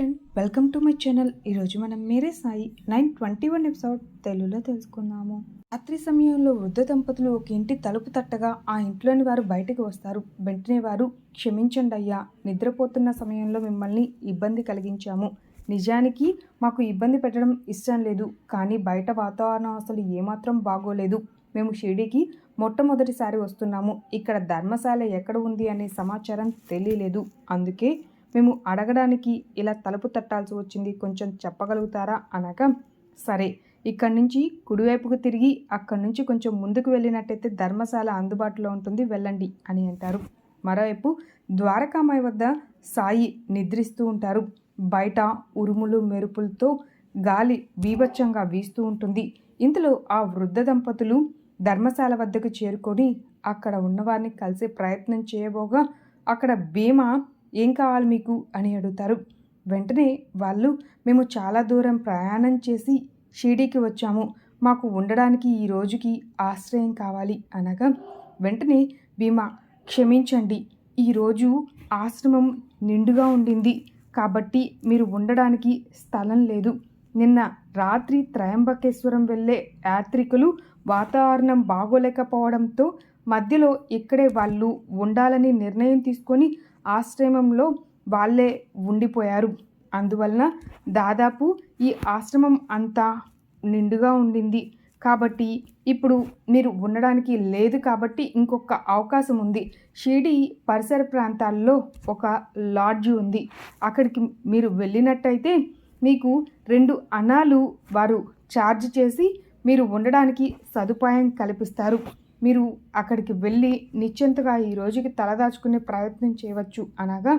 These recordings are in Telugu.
Friend welcome to my channel ఈరోజు మనం Mere Sai nine twenty one episode తెలుగులో తెలుసుకుందాము. రాత్రి సమయంలో వృద్ధ దంపతులు ఒక ఇంటి తలుపు తట్టగా ఆ ఇంట్లోని వారు బయటకు వస్తారు. వెంటనే వారు క్షమించండి అయ్యా నిద్రపోతున్న సమయంలో మిమ్మల్ని ఇబ్బంది కలిగించాము. నిజానికి మాకు ఇబ్బంది పెట్టడం ఇష్టం లేదు కానీ బయట వాతావరణం అసలు ఏమాత్రం బాగోలేదు. మేము షిరిడీకి మొట్టమొదటిసారి వస్తున్నాము. ఇక్కడ ధర్మశాల ఎక్కడ ఉంది అనే సమాచారం తెలియలేదు. అందుకే మేము అడగడానికి ఇలా తలుపు తట్టాల్సి వచ్చింది కొంచెం చెప్పగలుగుతారా అనగా సరే. ఇక్కడి నుంచి కుడివైపుకు తిరిగి అక్కడి నుంచి కొంచెం ముందుకు వెళ్ళినట్టయితే ధర్మశాల అందుబాటులో ఉంటుంది వెళ్ళండి అని అంటారు. మరోవైపు ద్వారకామాయి వద్ద సాయి నిద్రిస్తూ ఉంటారు. బయట ఉరుములు మెరుపులతో గాలి బీభత్సంగా వీస్తూ ఉంటుంది. ఇంతలో ఆ వృద్ధ దంపతులు ధర్మశాల వద్దకు చేరుకొని అక్కడ ఉన్నవారిని కలిసే ప్రయత్నం చేయబోగా అక్కడ భీమా ఏం కావాలి మీకు? అని అడుగుతారు. వెంటనే వాళ్ళు మేము చాలా దూరం ప్రయాణం చేసి షిరిడీకి వచ్చాము. మాకు ఉండడానికి ఈ రోజుకి ఆశ్రయం కావాలి అనగా వెంటనే భీమా క్షమించండి. ఈరోజు ఆశ్రమం నిండుగా ఉండింది. కాబట్టి మీరు ఉండడానికి స్థలం లేదు. నిన్న రాత్రి త్రయంబకేశ్వరం వెళ్ళే యాత్రికులు వాతావరణం బాగోలేకపోవడంతో మధ్యలో ఇక్కడే వాళ్ళు ఉండాలని నిర్ణయం తీసుకొని ఆశ్రమంలో వాళ్ళే ఉండిపోయారు. అందువలన దాదాపు ఈ ఆశ్రమం అంతా నిండుగా ఉండింది. కాబట్టి ఇప్పుడు మీరు ఉండడానికి లేదు కాబట్టి ఇంకొక అవకాశం ఉంది. షిరిడి పరిసర ప్రాంతాల్లో ఒక లాడ్జ్ ఉంది. అక్కడికి మీరు వెళ్ళినట్టయితే మీకు రెండు అనాలు వారు ఛార్జ్ చేసి మీరు ఉండడానికి సదుపాయం కల్పిస్తారు. మీరు అక్కడికి వెళ్ళి నిశ్చింతగా ఈ రోజుకి తలదాచుకునే ప్రయత్నం చేయవచ్చు అనగా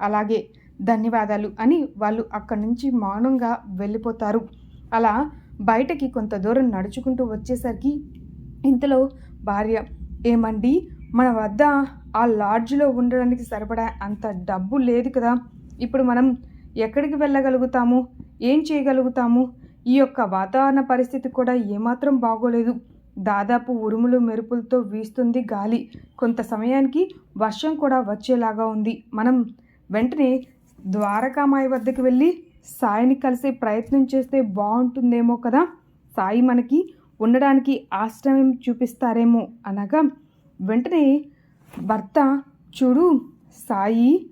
అలాగే ధన్యవాదాలు అని వాళ్ళు అక్కడి నుంచి మౌనంగా వెళ్ళిపోతారు. అలా బయటకి కొంత దూరం నడుచుకుంటూ వచ్చేసరికి ఇంతలో భార్య ఏమండి మన వద్ద ఆ లాడ్జ్లో ఉండడానికి సరిపడా అంత డబ్బు లేదు కదా. ఇప్పుడు మనం ఎక్కడికి వెళ్ళగలుగుతాము? ఏం చేయగలుగుతాము? ఈ యొక్క వాతావరణ పరిస్థితి కూడా ఏమాత్రం బాగోలేదు. దాదాపు ఉరుములు మెరుపులతో వీస్తుంది గాలి. కొంత సమయానికి వర్షం కూడా వచ్చేలాగా ఉంది. మనం వెంటనే ద్వారకామాయి వద్దకు వెళ్ళి సాయిని కలిసే ప్రయత్నం చేస్తే బాగుంటుందేమో కదా? సాయి మనకి ఉండడానికి ఆశ్రమం చూపిస్తారేమో అనగా వెంటనే భర్త చూడు సాయి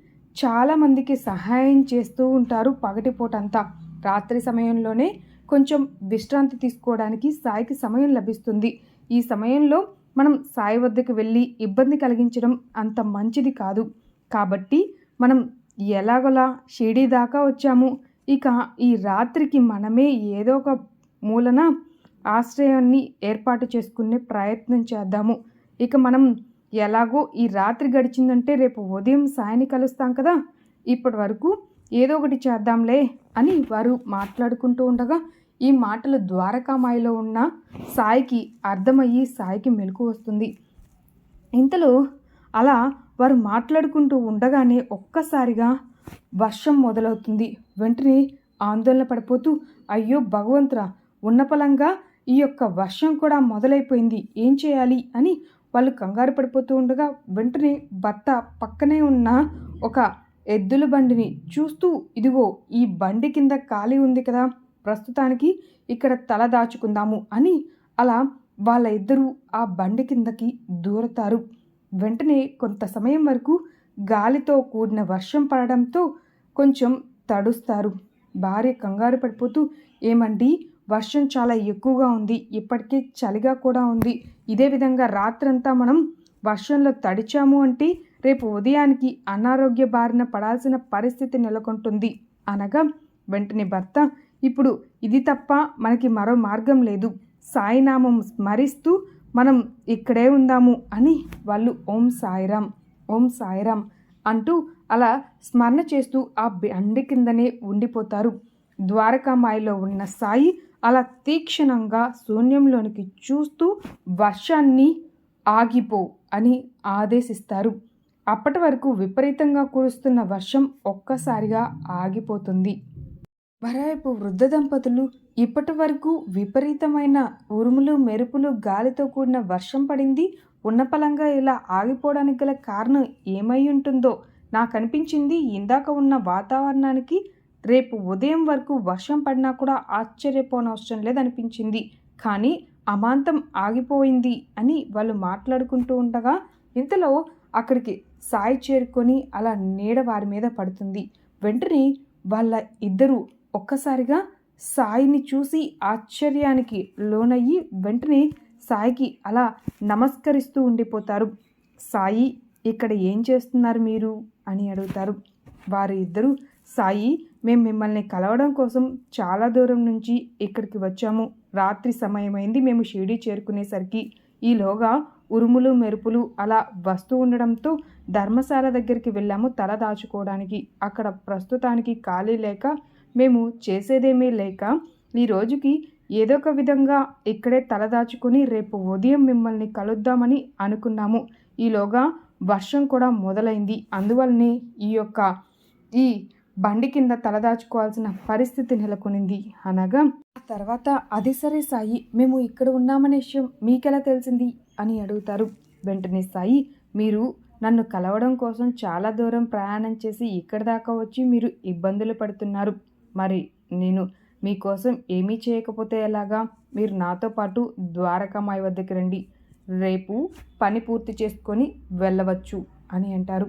చాలామందికి సహాయం చేస్తూ ఉంటారు పగటిపూటంతా. రాత్రి సమయంలోనే కొంచెం విశ్రాంతి తీసుకోవడానికి సాయికి సమయం లభిస్తుంది. ఈ సమయంలో మనం సాయి వద్దకు వెళ్ళి ఇబ్బంది కలిగించడం అంత మంచిది కాదు. కాబట్టి మనం ఎలాగోలా షిరిడీ దాకా వచ్చాము. ఇక ఈ రాత్రికి మనమే ఏదో ఒక మూలన ఆశ్రయాన్ని ఏర్పాటు చేసుకునే ప్రయత్నం చేద్దాము. ఇక మనం ఎలాగో ఈ రాత్రి గడిచిందంటే రేపు ఉదయం సాయిని కలుస్తాం కదా. ఇప్పటి వరకు ఏదో ఒకటి చేద్దాంలే అని వారు మాట్లాడుకుంటూ ఉండగా ఈ మాటలు ద్వారకామాయిలో ఉన్న సాయికి అర్థమయ్యి సాయికి మెలకు వస్తుంది. ఇంతలో అలా వారు మాట్లాడుకుంటూ ఉండగానే ఒక్కసారిగా వర్షం మొదలవుతుంది. వెంటనే ఆందోళన పడిపోతూ అయ్యో భగవంతురా ఉన్నపలంగా ఈ యొక్క వర్షం కూడా మొదలైపోయింది. ఏం చేయాలి అని వాళ్ళు కంగారు పడిపోతూ ఉండగా వెంటనే భర్త పక్కనే ఉన్న ఒక ఎద్దుల బండిని చూస్తూ ఇదిగో ఈ బండి కింద ఖాళీ ఉంది కదా ప్రస్తుతానికి ఇక్కడ తల దాచుకుందాము అని అలా వాళ్ళ ఇద్దరూ ఆ బండి కిందకి దూరతారు. వెంటనే కొంత సమయం వరకు గాలితో కూడిన వర్షం పడడంతో కొంచెం తడుస్తారు. భార్య కంగారు పడిపోతూ ఏమండి వర్షం చాలా ఎక్కువగా ఉంది. ఇప్పటికే చలిగా కూడా ఉంది. ఇదే విధంగా రాత్రంతా మనం వర్షంలో తడిచాము అంటే రేపు ఉదయానికి అనారోగ్య బారిన పడాల్సిన పరిస్థితి నెలకొంటుంది. అనగా వెంటనే భర్త ఇప్పుడు ఇది తప్ప మనకి మరో మార్గం లేదు. సాయినామం స్మరిస్తూ మనం ఇక్కడే ఉందాము అని వాళ్ళు ఓం సాయిరామ్ ఓం సాయిరామ్ అంటూ అలా స్మరణ చేస్తూ ఆ బండి కిందనే ఉండిపోతారు. ద్వారకామాయిలో ఉన్న సాయి అలా తీక్షణంగా శూన్యంలోనికి చూస్తూ వర్షాన్ని ఆగిపో అని ఆదేశిస్తారు. అప్పటి వరకు విపరీతంగా కురుస్తున్న వర్షం ఒక్కసారిగా ఆగిపోతుంది. మరోవైపు వృద్ధ దంపతులు ఇప్పటి వరకు విపరీతమైన ఉరుములు మెరుపులు గాలితో కూడిన వర్షం పడింది. ఉన్నపలంగా ఇలా ఆగిపోవడానికి గల కారణం ఏమై ఉంటుందో నాకు అనిపించింది. ఇందాక ఉన్న వాతావరణానికి రేపు ఉదయం వరకు వర్షం పడినా కూడా ఆశ్చర్యపోనవసరం లేదనిపించింది. కానీ అమాంతం ఆగిపోయింది అని వాళ్ళు మాట్లాడుకుంటూ ఉండగా ఇంతలో అక్కడికి సాయి చేరుకొని అలా నీడ వారి మీద పడుతుంది. వెంటనే వాళ్ళ ఇద్దరు ఒక్కసారిగా సాయిని చూసి ఆశ్చర్యానికి లోనయ్యి వెంటనే సాయికి అలా నమస్కరిస్తూ ఉండిపోతారు. సాయి ఇక్కడ ఏం చేస్తున్నారు మీరు? అని అడుగుతారు. వారు ఇద్దరు సాయి మేము మిమ్మల్ని కలవడం కోసం చాలా దూరం నుంచి ఇక్కడికి వచ్చాము. రాత్రి సమయమైంది మేము షిరిడి చేరుకునేసరికి. ఈలోగా ఉరుములు మెరుపులు అలా వస్తూ ఉండడంతో ధర్మశాల దగ్గరికి వెళ్ళాము తల దాచుకోవడానికి. అక్కడ ప్రస్తుతానికి ఖాళీ లేక మేము చేసేదేమీ లేక ఈ రోజుకి ఏదో ఒక విధంగా ఇక్కడే తలదాచుకుని రేపు ఉదయం మిమ్మల్ని కలుద్దామని అనుకున్నాము. ఈలోగా వర్షం కూడా మొదలైంది. అందువల్లనే ఈ యొక్క ఈ బండి కింద తలదాచుకోవాల్సిన పరిస్థితి నెలకొనింది. అనగా ఆ తర్వాత అది సరే సాయి మేము ఇక్కడ ఉన్నామనే విషయం మీకెలా తెలిసింది? అని అడుగుతారు. వెంటనే సాయి మీరు నన్ను కలవడం కోసం చాలా దూరం ప్రయాణం చేసి ఇక్కడ దాకా వచ్చి మీరు ఇబ్బందులు పడుతున్నారు. మరి నేను మీకోసం ఏమీ చేయకపోతే ఎలాగా? మీరు నాతో పాటు ద్వారకామాయి వద్దకు రండి. రేపు పని పూర్తి చేసుకొని వెళ్ళవచ్చు అని అంటారు.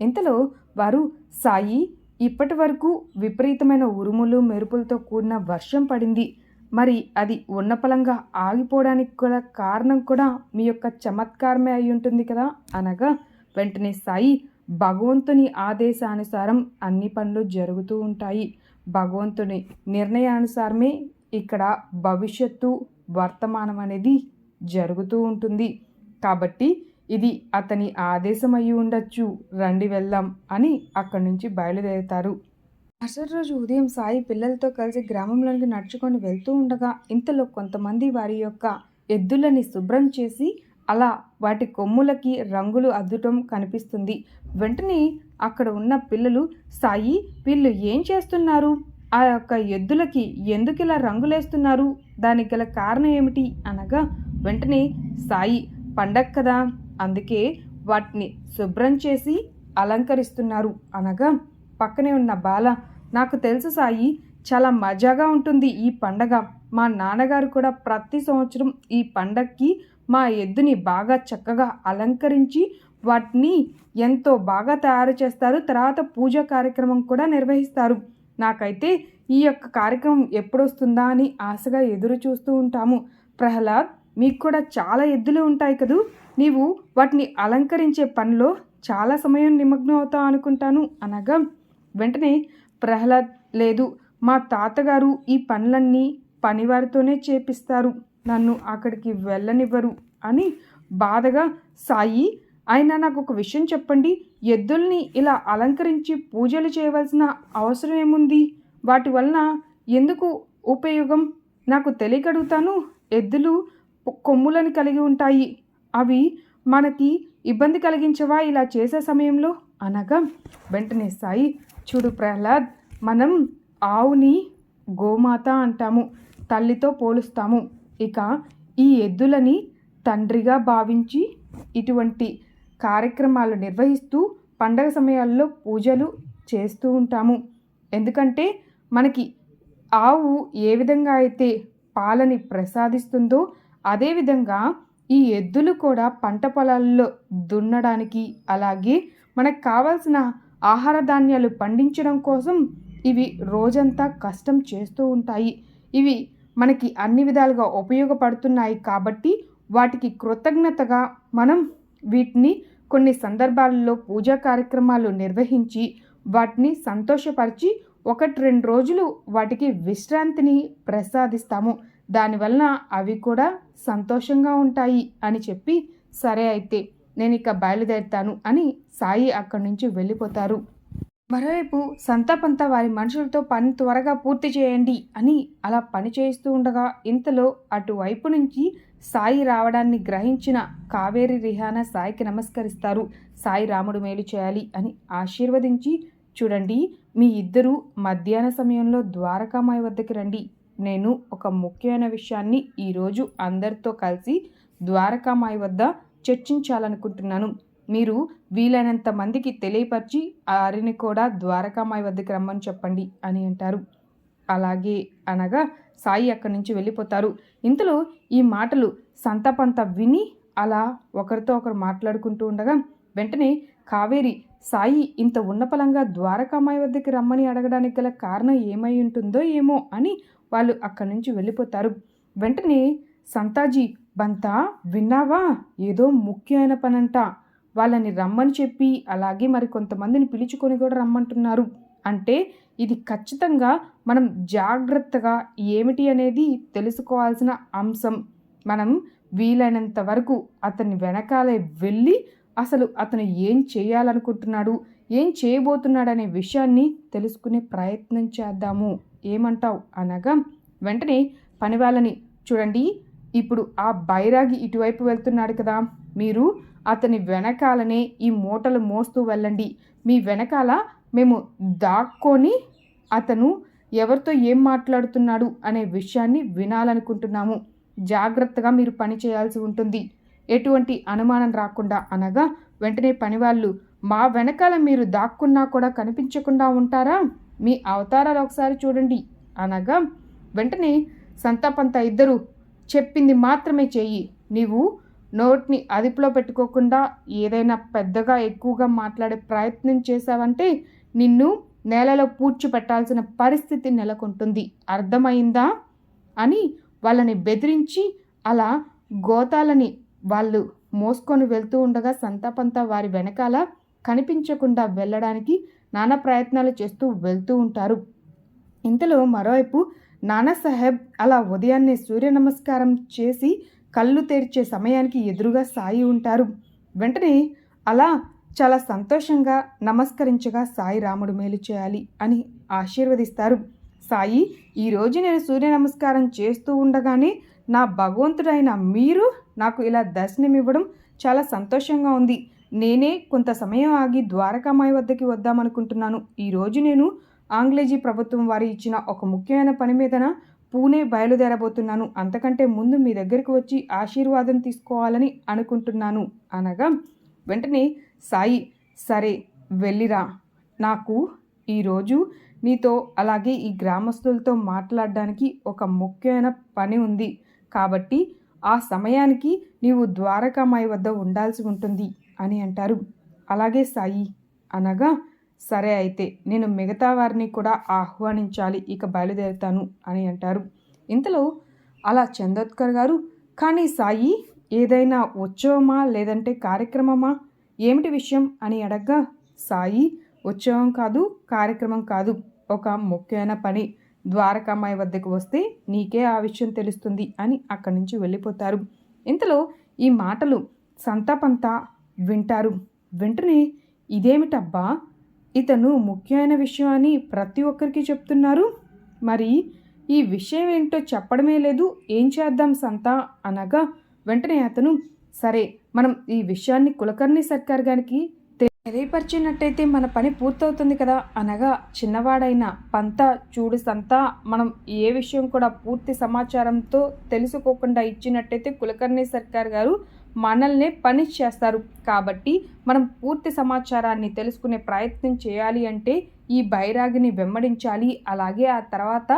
ఇంతలో వారు సాయి ఇప్పటి వరకు విపరీతమైన ఉరుములు మెరుపులతో కూడిన వర్షం పడింది. మరి అది ఉన్నపలంగా ఆగిపోవడానికి కూడా కారణం కూడా మీ యొక్క చమత్కారమే అయి ఉంటుంది కదా? అనగా వెంటనే సాయి భగవంతుని ఆదేశానుసారం అన్ని పనులు జరుగుతూ ఉంటాయి. భగవంతుని నిర్ణయానుసారమే ఇక్కడ భవిష్యత్తు వర్తమానం అనేది జరుగుతూ ఉంటుంది. కాబట్టి ఇది అతని ఆదేశం అయి ఉండొచ్చు. రండి వెళ్దాం అని అక్కడి నుంచి బయలుదేరుతారు. మరుసటి రోజు ఉదయం సాయి పిల్లలతో కలిసి గ్రామంలోకి నడుచుకొని వెళ్తూ ఉండగా ఇంతలో కొంతమంది వారి యొక్క ఎద్దులని శుభ్రం చేసి అలా వాటి కొమ్ములకి రంగులు అద్దుటం కనిపిస్తుంది. వెంటనే అక్కడ ఉన్న పిల్లలు సాయి వీళ్ళు ఏం చేస్తున్నారు? ఆ యొక్క ఎద్దులకి ఎందుకు ఇలా రంగులేస్తున్నారు? దానికి గల కారణం ఏమిటి? అనగా వెంటనే సాయి పండగ కదా అందుకే వాటిని శుభ్రం చేసి అలంకరిస్తున్నారు. అనగా పక్కనే ఉన్న బాల నాకు తెలుసు సాయి చాలా మజాగా ఉంటుంది ఈ పండగ. మా నాన్నగారు కూడా ప్రతి సంవత్సరం ఈ పండగకి మా ఎద్దుని బాగా చక్కగా అలంకరించి వాటిని ఎంతో బాగా తయారు చేస్తారు. తర్వాత పూజ కార్యక్రమం కూడా నిర్వహిస్తారు. నాకైతే ఈ యొక్క కార్యక్రమం ఎప్పుడు వస్తుందా అని ఆశగా ఎదురు చూస్తూ ఉంటాము. ప్రహ్లాద్ మీకు కూడా చాలా ఎద్దులు ఉంటాయి కదూ. నీవు వాటిని అలంకరించే పనిలో చాలా సమయం నిమగ్నం అవుతావు అనుకుంటాను. అనగా వెంటనే ప్రహ్లాద్ లేదు మా తాతగారు ఈ పనులన్నీ పనివారితోనే చేపిస్తారు. నన్ను అక్కడికి వెళ్ళనివ్వరు అని బాధగా సాయి ఆయన నాకు ఒక విషయం చెప్పండి. ఎద్దుల్ని ఇలా అలంకరించి పూజలు చేయవలసిన అవసరం ఏముంది? వాటి వలన ఎందుకు ఉపయోగం? నాకు తెలియగడుగుతాను ఎద్దులు కొమ్ములను కలిగి ఉంటాయి. అవి మనకి ఇబ్బంది కలిగించవా? ఇలా చేసే సమయంలో? అనగా వెంటనే సాయి చూడు ప్రహ్లాద్ మనం ఆవుని గోమాత అంటాము. తల్లితో పోలుస్తాము. ఇక ఈ ఎద్దులని తండ్రిగా భావించి ఇటువంటి కార్యక్రమాలు నిర్వహిస్తూ పండగ సమయాల్లో పూజలు చేస్తూ ఉంటాము. ఎందుకంటే మనకి ఆవు ఏ విధంగా అయితే పాలని ప్రసాదిస్తుందో అదేవిధంగా ఈ ఎద్దులు కూడా పంట పొలాల్లో దున్నడానికి అలాగే మనకు కావాల్సిన ఆహార ధాన్యాలు పండించడం కోసం ఇవి రోజంతా కష్టం చేస్తూ ఉంటాయి. ఇవి మనకి అన్ని విధాలుగా ఉపయోగపడుతున్నాయి కాబట్టి వాటికి కృతజ్ఞతగా మనం వీటిని కొన్ని సందర్భాలలో పూజా కార్యక్రమాలు నిర్వహించి వాటిని సంతోషపరిచి ఒకటి రెండు రోజులు వాటికి విశ్రాంతిని ప్రసాదిస్తాము. దానివలన అవి కూడా సంతోషంగా ఉంటాయి అని చెప్పి సరే అయితే నేను ఇక బయలుదేరుతాను అని సాయి అక్కడి నుంచి వెళ్ళిపోతారు. మరోవైపు సంతాపంతా వారి మనుషులతో పని త్వరగా పూర్తి చేయండి అని అలా పని చేస్తూ ఉండగా ఇంతలో అటువైపు నుంచి సాయి రావడాన్ని గ్రహించిన కావేరి రిహానా సాయికి నమస్కరిస్తారు. సాయి రాముడు మేలు చేయాలి అని ఆశీర్వదించి చూడండి మీ ఇద్దరూ మధ్యాహ్న సమయంలో ద్వారకామాయి వద్దకు రండి. నేను ఒక ముఖ్యమైన విషయాన్ని ఈరోజు అందరితో కలిసి ద్వారకామాయి వద్ద చర్చించాలనుకుంటున్నాను. మీరు వీలైనంత మందికి తెలియపరిచి వారిని కూడా ద్వారకామాయి వద్దకి రమ్మని చెప్పండి అని అంటారు. అలాగే అనగా సాయి అక్కడి నుంచి వెళ్ళిపోతారు. ఇంతలో ఈ మాటలు సంతపంత విని అలా ఒకరితో ఒకరు మాట్లాడుకుంటూ ఉండగా వెంటనే కావేరి సాయి ఇంత ఉన్నపలంగా ద్వారకామాయి వద్దకి రమ్మని అడగడానికి గల కారణం ఏమై ఉంటుందో ఏమో అని వాళ్ళు అక్కడి నుంచి వెళ్ళిపోతారు. వెంటనే సంతాజీ బంతా విన్నావా? ఏదో ముఖ్యమైన పనంట. వాళ్ళని రమ్మని చెప్పి అలాగే మరి కొంతమందిని పిలుచుకొని కూడా రమ్మంటున్నారు. అంటే ఇది ఖచ్చితంగా మనం జాగ్రత్తగా ఏమిటి అనేది తెలుసుకోవాల్సిన అంశం. మనం వీలైనంత వరకు అతని వెనకాలే వెళ్ళి అసలు అతను ఏం చేయాలనుకుంటున్నాడు ఏం చేయబోతున్నాడు అనే విషయాన్ని తెలుసుకునే ప్రయత్నం చేద్దాము. ఏమంటావు? అనగా వెంటనే పని వాళ్ళని చూడండి. ఇప్పుడు ఆ బైరాగి ఇటువైపు వెళ్తున్నాడు కదా. మీరు అతని వెనకాలనే ఈ మూటలు మోస్తూ వెళ్ళండి. మీ వెనకాల మేము దాక్కొని అతను ఎవరితో ఏం మాట్లాడుతున్నాడు అనే విషయాన్ని వినాలనుకుంటున్నాము. జాగ్రత్తగా మీరు పని చేయాల్సి ఉంటుంది. ఎటువంటి అనుమానం రాకుండా అనగా వెంటనే పనివాళ్ళు మా వెనకాల మీరు దాక్కున్నా కూడా కనిపించకుండా ఉంటారా? మీ అవతారాలు ఒకసారి చూడండి అనగా వెంటనే సంతాపంత ఇద్దరు చెప్పింది మాత్రమే చెయ్యి. నీవు నోట్ని అదుపులో పెట్టుకోకుండా ఏదైనా పెద్దగా ఎక్కువగా మాట్లాడే ప్రయత్నం చేశావంటే నిన్ను నేలలో పూడ్చిపెట్టాల్సిన పరిస్థితి నెలకొంటుంది. అర్థమైందా? అని వాళ్ళని బెదిరించి అలా గోతాలని వాళ్ళు మోసుకొని వెళ్తూ ఉండగా సంతాపంతా వారి వెనకాల కనిపించకుండా వెళ్ళడానికి నానా ప్రయత్నాలు చేస్తూ వెళ్తూ ఉంటారు. ఇంతలో మరోవైపు నానాసాహెబ్ అలా ఉదయాన్నే సూర్య నమస్కారం చేసి కళ్ళు తెరిచే సమయానికి ఎదురుగా సాయి ఉంటారు. వెంటనే అలా చాలా సంతోషంగా నమస్కరించగా సాయి రాముడు మేలు చేయాలి అని ఆశీర్వదిస్తారు. సాయి ఈరోజు నేను సూర్య నమస్కారం చేస్తూ ఉండగానే నా భగవంతుడైన మీరు నాకు ఇలా దర్శనమివ్వడం చాలా సంతోషంగా ఉంది. నేనే కొంత సమయం ఆగి ద్వారకామాయి వద్దకి వద్దామనుకుంటున్నాను. ఈరోజు నేను ఆంగ్లేజీ ప్రభుత్వం వారి ఇచ్చిన ఒక ముఖ్యమైన పని మీదన పూణే బయలుదేరబోతున్నాను. అంతకంటే ముందు మీ దగ్గరికి వచ్చి ఆశీర్వాదం తీసుకోవాలని అనుకుంటున్నాను అనగా వెంటనే సాయి సరే వెళ్ళిరా. నాకు ఈరోజు నీతో అలాగే ఈ గ్రామస్తులతో మాట్లాడడానికి ఒక ముఖ్యమైన పని ఉంది. కాబట్టి ఆ సమయానికి నీవు ద్వారకామాయి వద్ద ఉండాల్సి ఉంటుంది అని అంటారు. అలాగే సాయి అనగా సరే అయితే నేను మిగతా వారిని కూడా ఆహ్వానించాలి ఇక బయలుదేరుతాను అని అంటారు. ఇంతలో అలా చందోత్కర్ గారు కానీ సాయి ఏదైనా ఉత్సవమా లేదంటే కార్యక్రమమా? ఏమిటి విషయం అని అడగ్గా సాయి ఉత్సవం కాదు కార్యక్రమం కాదు ఒక ముఖ్యమైన పని. ద్వారకామాయి వద్దకు వస్తే నీకే ఆ విషయం తెలుస్తుంది అని అక్కడి నుంచి వెళ్ళిపోతారు. ఇంతలో ఈ మాటలు సంతాపంతా వింటారు. వెంటనే ఇదేమిటబ్బా? ఇతను ముఖ్యమైన విషయం అని ప్రతి ఒక్కరికి చెప్తున్నారు? మరి ఈ విషయం ఏంటో చెప్పడమే లేదు ఏం చేద్దాం సంత? అనగా వెంటనే అతను సరే మనం ఈ విషయాన్ని కులకర్ణి సర్కార్ గారికి తెలియపరిచినట్టయితే మన పని పూర్తవుతుంది కదా? అనగా చిన్నవాడైన పంత చూడు సంత మనం ఏ విషయం కూడా పూర్తి సమాచారంతో తెలుసుకోకుండా ఇచ్చినట్టయితే కులకర్ణి సర్కార్ గారు మనల్నే పని చేస్తారు. కాబట్టి మనం పూర్తి సమాచారాన్ని తెలుసుకునే ప్రయత్నం చేయాలి అంటే ఈ బైరాగిని వెంబడించాలి. అలాగే ఆ తర్వాత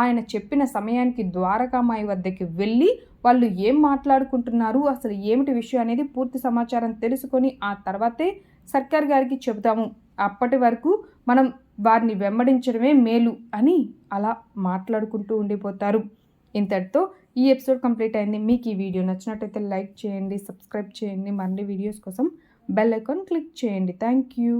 ఆయన చెప్పిన సమయానికి ద్వారకామాయి వద్దకి వెళ్ళి వాళ్ళు ఏం మాట్లాడుకుంటున్నారు అసలు ఏమిటి విషయం అనేది పూర్తి సమాచారం తెలుసుకొని ఆ తర్వాతే సర్కార్ గారికి చెబుతాము. అప్పటి వరకు మనం వారిని వెంబడించడమే మేలు అని అలా మాట్లాడుకుంటూ ఉండిపోతారు. ఇంతటితో ఈ ఎపిసోడ్ కంప్లీట్ అయింది. మీకు ఈ వీడియో నచ్చినట్టయితే లైక్ చేయండి సబ్స్క్రైబ్ చేయండి. మరిన్ని వీడియోస్ కోసం బెల్ ఐకాన్ క్లిక్ చేయండి. Thank you.